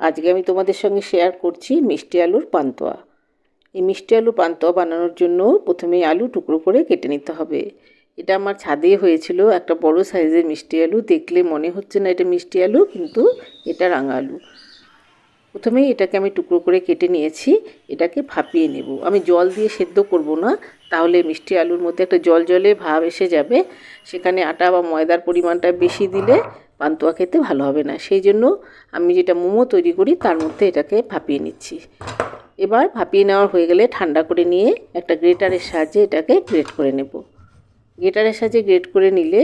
আজকে আমি তোমাদের সঙ্গে শেয়ার করছি মিষ্টি আলুর পান্তুয়া। এই মিষ্টি আলু পান্তুয়া বানানোর জন্য প্রথমে আলু টুকরো করে কেটে নিতে হবে। এটা আমার ছাদে হয়েছিল একটা বড় সাইজের মিষ্টি আলু, দেখলে মনে হচ্ছে না এটা মিষ্টি আলু, কিন্তু এটা রাঙা আলু। প্রথমেই এটাকে আমি টুকরো করে কেটে নিয়েছি, এটাকে ভাপিয়ে নেব। আমি জল দিয়ে সেদ্ধ করব না, তাহলে মিষ্টি আলুর মধ্যে একটা জল জলে ভাব এসে যাবে। সেখানে আটা বা ময়দার পরিমাণটা বেশি দিলে পান্তুয়া খেতে ভালো হবে না। সেই জন্য আমি যেটা মোমো তৈরি করি, তার মধ্যে এটাকে ভাপিয়ে নিচ্ছি। এবার ভাপিয়ে নেওয়ার হয়ে গেলে ঠান্ডা করে নিয়ে একটা গ্রেটারের সাহায্যে এটাকে গ্রেট করে নেব। গ্রেটারের সাহায্যে গ্রেট করে নিলে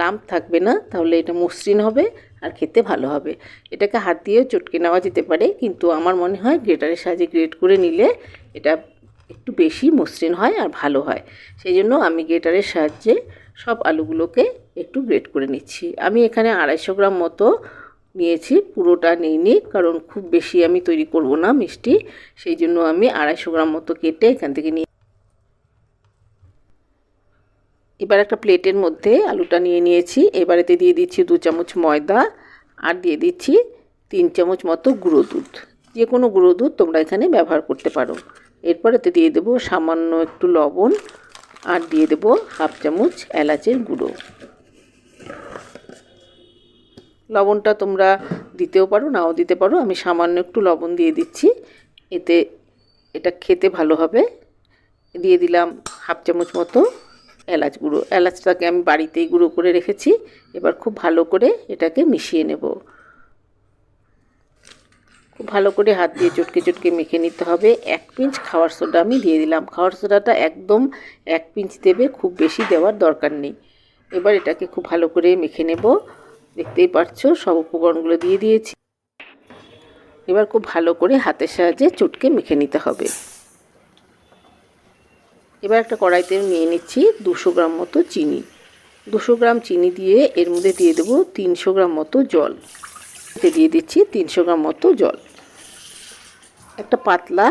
লাম্প থাকবে না, তাহলে এটা মসৃণ হবে আর খেতে ভালো হবে। এটাকে হাত দিয়েও চটকে নেওয়া যেতে পারে, কিন্তু আমার মনে হয় গ্রেটারের সাহায্যে গ্রেট করে নিলে এটা একটু বেশি মসৃণ হয় আর ভালো হয়। সেই জন্য আমি গ্রেটারের সাহায্যে সব আলুগুলোকে একটু গ্রেট করে নিচ্ছি। আমি এখানে আড়াইশো গ্রাম মতো নিয়েছি, পুরোটা নিইনি, কারণ খুব বেশি আমি তৈরি করব না মিষ্টি, সেই জন্য আমি আড়াইশো গ্রাম মতো কেটে এখান থেকে নিয়ে এবার একটা প্লেটের মধ্যে আলুটা নিয়ে নিয়েছি। এবারেতে দিয়ে দিচ্ছি দু চামচ ময়দা আর দিয়ে দিচ্ছি তিন চামচ মতো গুঁড়ো দুধ। যে কোনো গুঁড়ো দুধ তোমরা এখানে ব্যবহার করতে পারো। এরপর এতে দিয়ে দেবো সামান্য একটু লবণ আর দিয়ে দেবো হাফ চামচ এলাচের গুঁড়ো। লবণটা তোমরা দিতেও পারো, নাও দিতে পারো। আমি সামান্য একটু লবণ দিয়ে দিচ্ছি। এতে এটা খেতে ভালো হবে। দিয়ে দিলাম হাফ চামচ মতো এলাচ গুঁড়ো। এলাচটাকে আমি বাড়িতেই গুঁড়ো করে রেখেছি। এবার খুব ভালো করে এটাকে মিশিয়ে নেব। খুব ভালো করে হাত দিয়ে চটকে চটকে মেখে নিতে হবে। এক পিঞ্চ খাওয়ার সোডা আমি দিয়ে দিলাম। খাওয়ার সোডাটা একদম এক পিঞ্চ দেবে, খুব বেশি দেওয়ার দরকার নেই। এবার এটাকে খুব ভালো করে মেখে নেব। দেখতেই পাচ্ছ সব উপকরণগুলো দিয়ে দিয়েছি। এবার খুব ভালো করে হাতের সাহায্যে চটকে মেখে নিতে হবে। এবার একটা কড়াইতে নিয়ে নিচ্ছি দুশো গ্রাম মতো চিনি। দুশো গ্রাম চিনি দিয়ে এর মধ্যে দিয়ে দেবো তিনশো গ্রাম মতো জল। এতে দিয়ে দিচ্ছি তিনশো গ্রাম মতো জল। একটা পাতলা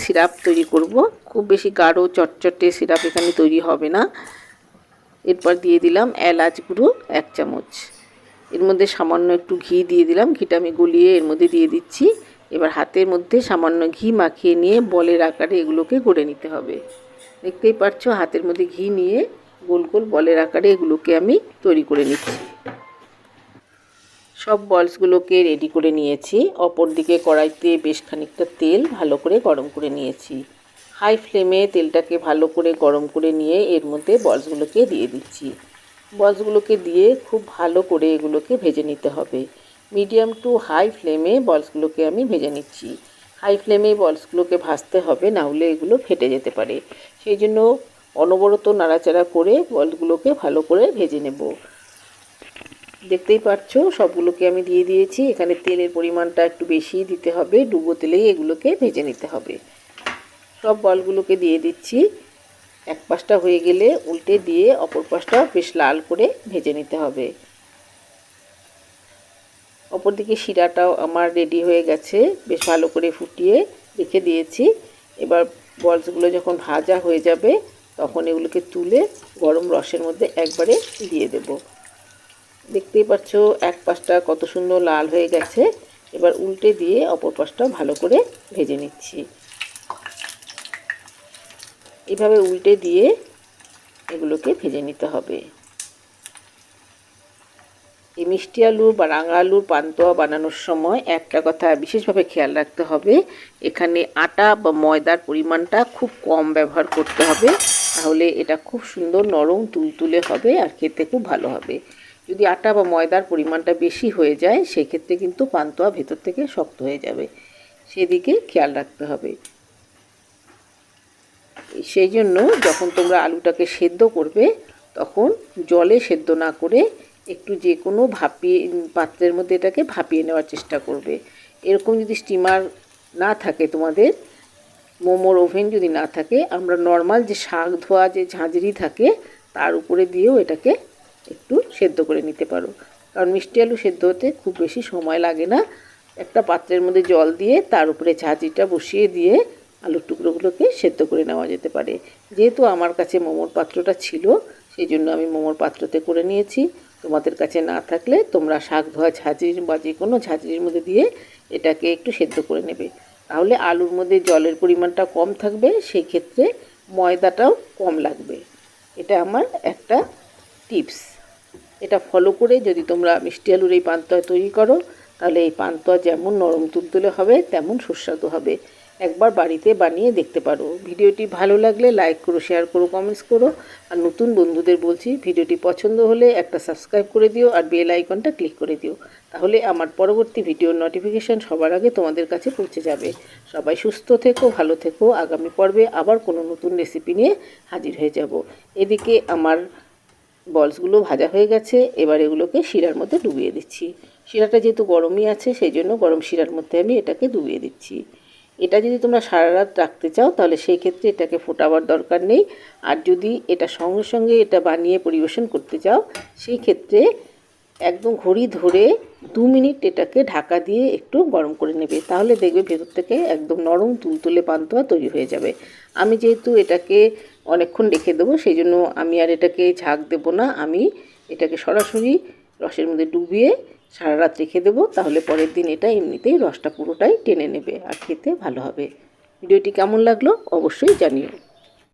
সিরাপ তৈরি করব। খুব বেশি গাঢ়, চটচটে সিরাপ এখানে তৈরি হবে না। এরপর দিয়ে দিলাম এলাচ গুঁড়ো এক চামচ। এর মধ্যে সামান্য একটু ঘি দিয়ে দিলাম। ঘিটা আমি গলিয়ে এর মধ্যে দিয়ে দিচ্ছি। এবার হাতের মধ্যে সামান্য ঘি মাখিয়ে নিয়ে বলের আকারে এগুলোকে গড়ে নিতে হবে। দেখতেই পাচ্ছ হাতের মধ্যে ঘি নিয়ে গোল গোল বলের আকারে এগুলোকে আমি তৈরি করে নিচ্ছি। সব বলসগুলোকে রেডি করে নিয়েছি। অপর দিকে কড়াইতে বেশ খানিকটা তেল ভালো করে গরম করে নিয়েছি। হাই ফ্লেমে তেলটাকে ভালো করে গরম করে নিয়ে এর মধ্যে বলসগুলোকে দিয়ে দিচ্ছি। বলসগুলোকে দিয়ে খুব ভালো করে এগুলোকে ভেজে নিতে হবে। মিডিয়াম টু হাই ফ্লেমে বলসগুলোকে আমি ভেজে নিচ্ছি। হাই ফ্লেমে বলসগুলোকে ভাজতে হবে, না হলে এগুলো ফেটে যেতে পারে। সেই জন্য অনবরত নাড়াচাড়া করে বলগুলোকে ভালো করে ভেজে নেব। দেখতেই পাচ্ছ সবগুলোকে আমি দিয়ে দিয়েছি। এখানে তেলের পরিমাণটা একটু বেশি দিতে হবে, ডুবো তেলেই এগুলোকে ভেজে নিতে হবে। সব বলগুলোকে দিয়ে দিচ্ছি। এক পাশটা হয়ে গেলে উল্টে দিয়ে অপর পাশটা বেশ লাল করে ভেজে নিতে হবে। অপরদিকে শিরাটাও আমার রেডি হয়ে গেছে, বেশ ভালো করে ফুটিয়ে রেখে দিয়েছি। এবার বলসগুলো যখন ভাজা হয়ে যাবে, তখন এগুলোকে তুলে গরম রসের মধ্যে একবারে দিয়ে দেব। দেখতেই পাচ্ছ, এক পাশটা কত সুন্দর লাল হয়ে গেছে। এবার উল্টে দিয়ে অপর পাশটা ভালো করে ভেজে নিচ্ছি। এভাবে উল্টে দিয়ে এগুলোকে ভেজে নিতে হবে। এই মিষ্টি আলু বা রাঙা আলুর পান্তোয়া বানানোর সময় একটা কথা বিশেষভাবে খেয়াল রাখতে হবে, এখানে আটা বা ময়দার পরিমাণটা খুব কম ব্যবহার করতে হবে, তাহলে এটা খুব সুন্দর নরম তুলতুলে হবে আর খেতে খুব ভালো হবে। যদি আটা বা ময়দার পরিমাণটা বেশি হয়ে যায়, সেক্ষেত্রে কিন্তু পান্তোয়া ভেতর থেকে শক্ত হয়ে যাবে। সেদিকে খেয়াল রাখতে হবে। সেই জন্য যখন তোমরা আলুটাকে সেদ্ধ করবে, তখন জলে সেদ্ধ না করে একটু যে কোনো ভাপিয়ে, পাত্রের মধ্যে এটাকে ভাপিয়ে নেওয়ার চেষ্টা করবে। এরকম যদি স্টিমার না থাকে তোমাদের, মোমোর ওভেন যদি না থাকে, আমরা নর্মাল যে শাক ধোয়া, যে ঝাঁঝরি থাকে, তার উপরে দিয়েও এটাকে একটু সেদ্ধ করে নিতে পারো। কারণ মিষ্টি আলু সেদ্ধ হতে খুব বেশি সময় লাগে না। একটা পাত্রের মধ্যে জল দিয়ে তার উপরে ঝাঁঝরিটা বসিয়ে দিয়ে আলুর টুকরোগুলোকে সেদ্ধ করে নেওয়া যেতে পারে। যেহেতু আমার কাছে মোমোর পাত্রটা ছিল সেই জন্য আমি মোমোর পাত্রতে করে নিয়েছি। তোমাদের কাছে না থাকলে তোমরা শাক ধোয়া ঝাঁঝরির বা যে কোনো ঝাঁঝরির মধ্যে দিয়ে এটাকে একটু সেদ্ধ করে নেবে। তাহলে আলুর মধ্যে জলের পরিমাণটা কম থাকবে সেই ক্ষেত্রে ময়দাটাও কম লাগবে। এটা আমার একটা টিপস। এটা ফলো করে যদি তোমরা মিষ্টি আলুর এই পান্তুয়া তৈরি করো, তাহলে এই পান্তুয়া যেমন নরম তুলতুলে হবে, তেমন সুস্বাদু হবে। একবার বাড়িতে বানিয়ে দেখতে পারো। ভিডিওটি ভালো লাগলে লাইক করো শেয়ার করো কমেন্টস করো। আর নতুন বন্ধুদের বলছি, ভিডিওটি পছন্দ হলে একটা সাবস্ক্রাইব করে দিও আর বেল আইকনটা ক্লিক করে দিও। তাহলে আমার পরবর্তী ভিডিওর নোটিফিকেশান সবার আগে তোমাদের কাছে পৌঁছে যাবে। সবাই সুস্থ থেকো, ভালো থেকো। আগামী পর্বে আবার কোনো নতুন রেসিপি নিয়ে হাজির হয়ে যাব। এদিকে আমার বলসগুলো ভাজা হয়ে গেছে, এবার এগুলোকে শিরার মধ্যে ডুবিয়ে দিচ্ছি। শিরাটা যেহেতু গরমই আছে, সেই জন্য গরম শিরার মধ্যে আমি এটাকে ডুবিয়ে দিচ্ছি। এটা যদি তোমরা সারা রাত রাখতে চাও, তাহলে সেই ক্ষেত্রে এটাকে ফোটাবার দরকার নেই। আর যদি এটা সঙ্গে সঙ্গে এটা বানিয়ে পরিবেশন করতে চাও, সেই ক্ষেত্রে একদম ঘড়ি ধরে দু মিনিট এটাকে ঢাকা দিয়ে একটু গরম করে নেবে। তাহলে দেখবে ভেতর থেকে একদম নরম তুলতুলে পান্তুয়া তৈরি হয়ে যাবে। আমি যেহেতু এটাকে অনেকক্ষণ রেখে দেবো, সেই জন্য আমি আর এটাকে ঝাঁক দেবো না। আমি এটাকে সরাসরি রসের মধ্যে ডুবিয়ে সারা রাত রেখে দেবো, তাহলে পরের দিন এটা এমনিতেই রসটা পুরোটাই টেনে নেবে আর খেতে ভালো হবে। ভিডিওটি কেমন লাগল অবশ্যই জানিও।